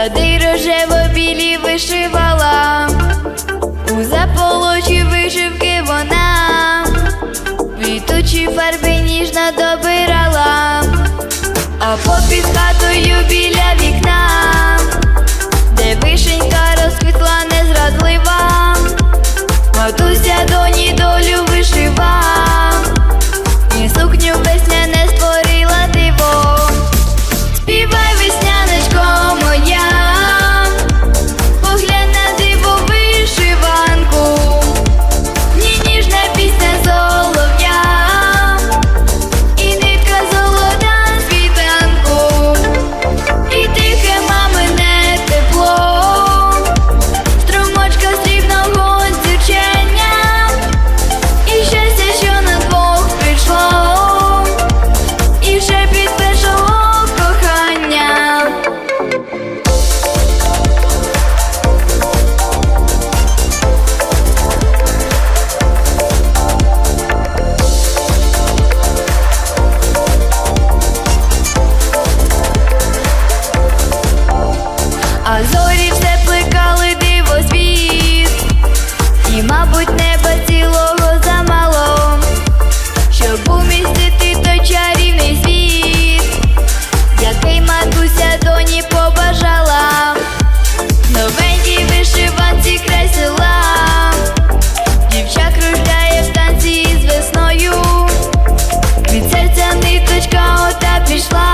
сади рожево білі вишивала, у заполочі вишивки вона, квітучі фарби ніжно добирала, а попід хатою біля вікна, ота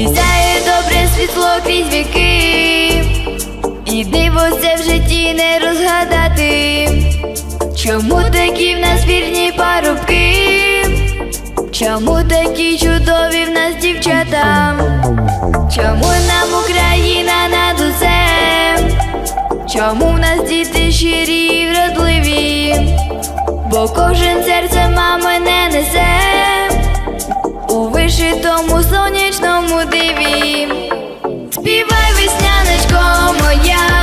І сяє добре світло крізь віки, і диво це в житті не розгадати. Чому такі в нас вірні парубки? Чому такі чудові в нас дівчата? Чому нам Україна над усе? Чому в нас діти щирі і вродливі? Бо кожен серце мами не несе у вишитому сонячному диві. Співай, весняночко моя,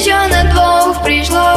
що на двох прийшло.